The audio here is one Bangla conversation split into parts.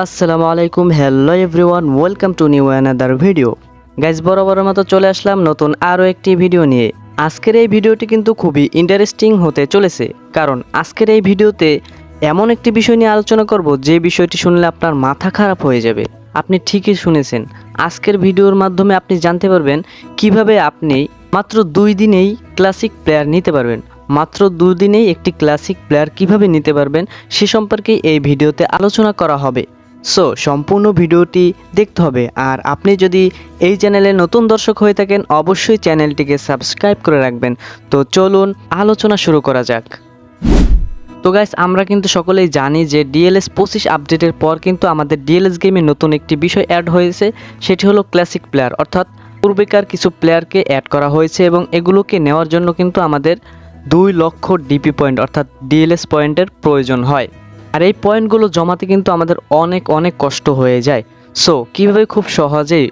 আসসালামু আলাইকুম hello everyone welcome to new another video guys বরাবরের মতো চলে আসলাম নতুন আরও একটি ভিডিও নিয়ে। আজকের এই ভিডিওটি কিন্তু খুবই ইন্টারেস্টিং হতে চলেছে। কারণ আজকের এই ভিডিওতে এমন একটি বিষয় নিয়ে আলোচনা করব, যে বিষয়টি শুনলে আপনার মাথা খারাপ হয়ে যাবে। আপনি ঠিকই শুনেছেন। আজকের ভিডিওর মাধ্যমে আপনি জানতে পারবেন কীভাবে আপনি মাত্র দুই দিনেই ক্লাসিক প্লেয়ার নিতে পারবেন। মাত্র দুদিনেই একটি ক্লাসিক প্লেয়ার কীভাবে নিতে পারবেন, সে সম্পর্কে এই ভিডিওতে আলোচনা করা হবে। সো সম্পূর্ণ ভিডিওটি দেখতে হবে। আর আপনি যদি এই চ্যানেলে নতুন দর্শক হয়ে থাকেন, অবশ্যই চ্যানেলটিকে সাবস্ক্রাইব করে রাখবেন। তো চলুন আলোচনা শুরু করা যাক। তো গাইস আমরা কিন্তু সকলেই জানি যে ডিএলএস পঁচিশ আপডেটের পর কিন্তু আমাদের ডিএলএস গেমে নতুন একটি বিষয় অ্যাড হয়েছে। সেটি হলো ক্লাসিক প্লেয়ার অর্থাৎ পূর্বেকার কিছু প্লেয়ারকে অ্যাড করা হয়েছে এবং এগুলোকে নেওয়ার জন্য কিন্তু আমাদের দুই লক্ষ ডিপি পয়েন্ট অর্থাৎ ডিএলএস পয়েন্টের প্রয়োজন হয়। আর এই পয়েন্টগুলো জমাতে কিন্তু আমাদের অনেক অনেক কষ্ট হয়ে যায়। সো কীভাবে খুব সহজেই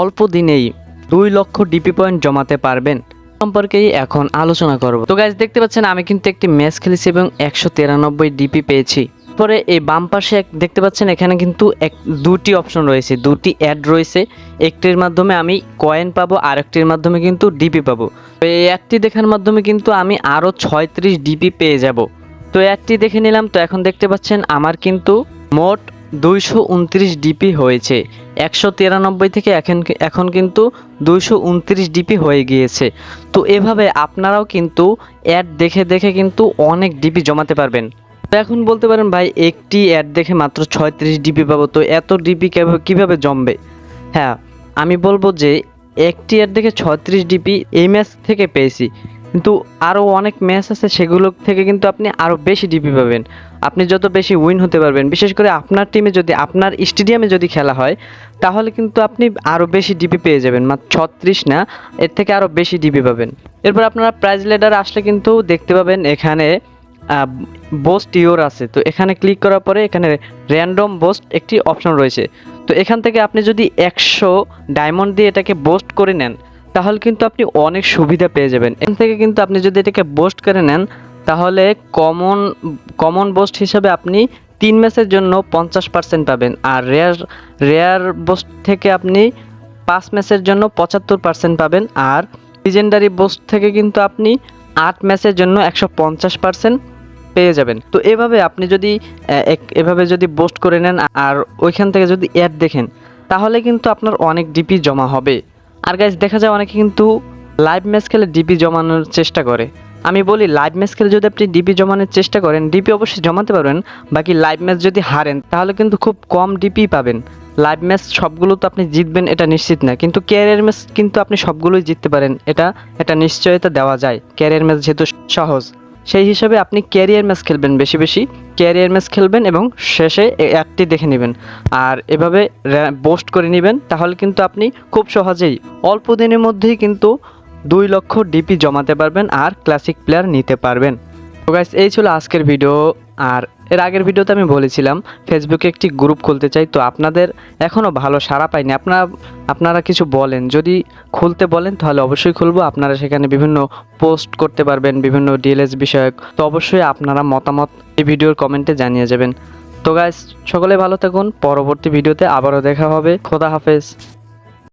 অল্প দিনেই দুই লক্ষ ডিপি পয়েন্ট জমাতে পারবেন সম্পর্কেই এখন আলোচনা করব। তো গাইজ দেখতে পাচ্ছেন আমি কিন্তু একটি ম্যাচ খেলেছি এবং একশো তিরানব্বই ডিপি পেয়েছি। পরে এই বাম পাশে দেখতে পাচ্ছেন এখানে কিন্তু এক দুটি অপশন রয়েছে, দুটি অ্যাড রয়েছে। একটির মাধ্যমে আমি কয়েন পাবো আর একটির মাধ্যমে কিন্তু ডিপি পাবো। এই অ্যাডটি দেখার মাধ্যমে কিন্তু আমি আরও ছয়ত্রিশ ডিপি পেয়ে যাব। তো একটি দেখে নিলাম, তো এখন দেখতে পাচ্ছেন আমার কিন্তু মোট দুইশো উনত্রিশ ডিপি হয়েছে। একশো তিরানব্বই থেকে এখন এখন কিন্তু দুইশো উনত্রিশ ডিপি হয়ে গিয়েছে। তো এভাবে আপনারাও কিন্তু অ্যাড দেখে দেখে কিন্তু অনেক ডিপি জমাতে পারবেন। তো এখন বলতে পারেন ভাই, একটি অ্যাড দেখে মাত্র ছয়ত্রিশ ডিপি পাবো, তো এত ডিপি কীভাবে জমবে? হ্যাঁ আমি বলব যে একটি অ্যাড দেখে ছত্রিশ ডিপি এই থেকে পেয়েছি। কিন্তু আরও অনেক ম্যাচ আছে সেগুলো থেকে কিন্তু আপনি আরও বেশি ডিপি পাবেন। আপনি যত বেশি উইন হতে পারবেন, বিশেষ করে আপনার টিমে যদি, আপনার স্টেডিয়ামে যদি খেলা হয়, তাহলে কিন্তু আপনি আরও বেশি ডিপি পেয়ে যাবেন। মাত্র ছত্রিশ না, এর থেকে আরও বেশি ডিপি পাবেন। এরপর আপনারা প্রাইজ লেডার আসলে কিন্তু দেখতে পাবেন এখানে বোস্ট ইওর আছে। তো এখানে ক্লিক করার পরে এখানে র্যান্ডম বোস্ট একটি অপশন রয়েছে। তো এখান থেকে আপনি যদি একশো ডায়মন্ড দিয়ে এটাকে বোস্ট করে নেন তাহলে কিন্তু আপনি অনেক সুবিধা পেয়ে যাবেন। এখান থেকে কিন্তু আপনি যদি এটাকে বোস্ট করে নেন, তাহলে কমন কমন বোস্ট হিসাবে আপনি তিন ম্যাচের জন্য পঞ্চাশ পার্সেন্ট পাবেন। আর রেয়ার রেয়ার বোস্ট থেকে আপনি পাঁচ ম্যাচের জন্য পঁচাত্তর পার্সেন্ট পাবেন। আর লিজেন্ডারি বোস্ট থেকে কিন্তু আপনি আট ম্যাচের জন্য একশো পঞ্চাশ পার্সেন্ট পেয়ে যাবেন। তো এভাবে আপনি যদি এভাবে যদি বোস্ট করে নেন, আর ওইখান থেকে যদি অ্যাড দেখেন, তাহলে কিন্তু আপনার অনেক ডিপি জমা হবে। আর গাইজ দেখা যায় অনেকে কিন্তু লাইভ ম্যাচ খেলে ডিপি জমানোর চেষ্টা করে। আমি বলি লাইভ ম্যাচ খেলে যদি আপনি ডিপি জমানোর চেষ্টা করেন ডিপি অবশ্যই জমাতে পারবেন, বাকি লাইভ ম্যাচ যদি হারেন, তাহলে কিন্তু খুব কম ডিপি পাবেন। লাইভ ম্যাচ সবগুলো তো আপনি জিতবেন, এটা নিশ্চিত না। কিন্তু ক্যারিয়ার ম্যাচ কিন্তু আপনি সবগুলোই জিততে পারেন, এটা এটা নিশ্চয়তা দেওয়া যায়। ক্যারিয়ার ম্যাচ যেহেতু সহজ। সেই হিসাবে আপনি ক্যারিয়ার ম্যাচ খেলবেন বেশি বেশি। ক্যারিয়ার ম্যাচ খেলবেন এবং শেষে একটি দেখে নেবেন। আর এভাবে বোস্ট করে নেবেন, তাহলে কিন্তু আপনি খুব সহজেই অল্প দিনের মধ্যেই কিন্তু দুই লক্ষ ডিপি জমাতে পারবেন আর ক্লাসিক প্লেয়ার নিতে পারবেন। তো গাইস এই ছিল আজকের ভিডিও আর এর আগের ভিডিওতে আমি বলেছিলাম ফেসবুকে একটি গ্রুপ খুলতে চাই, তো আপনাদের এখনও ভালো সাড়া পাইনি। আপনারা আপনারা কিছু বলেন। যদি খুলতে বলেন, তাহলে অবশ্যই খুলবো। আপনারা সেখানে বিভিন্ন পোস্ট করতে পারবেন, বিভিন্ন ডিএলএস বিষয়ক। তো অবশ্যই আপনারা মতামত এই ভিডিওর কমেন্টে জানিয়ে যাবেন। তো গাইস সকলে ভালো থাকুন। পরবর্তী ভিডিওতে আবারও দেখা হবে। খোদা হাফেজ।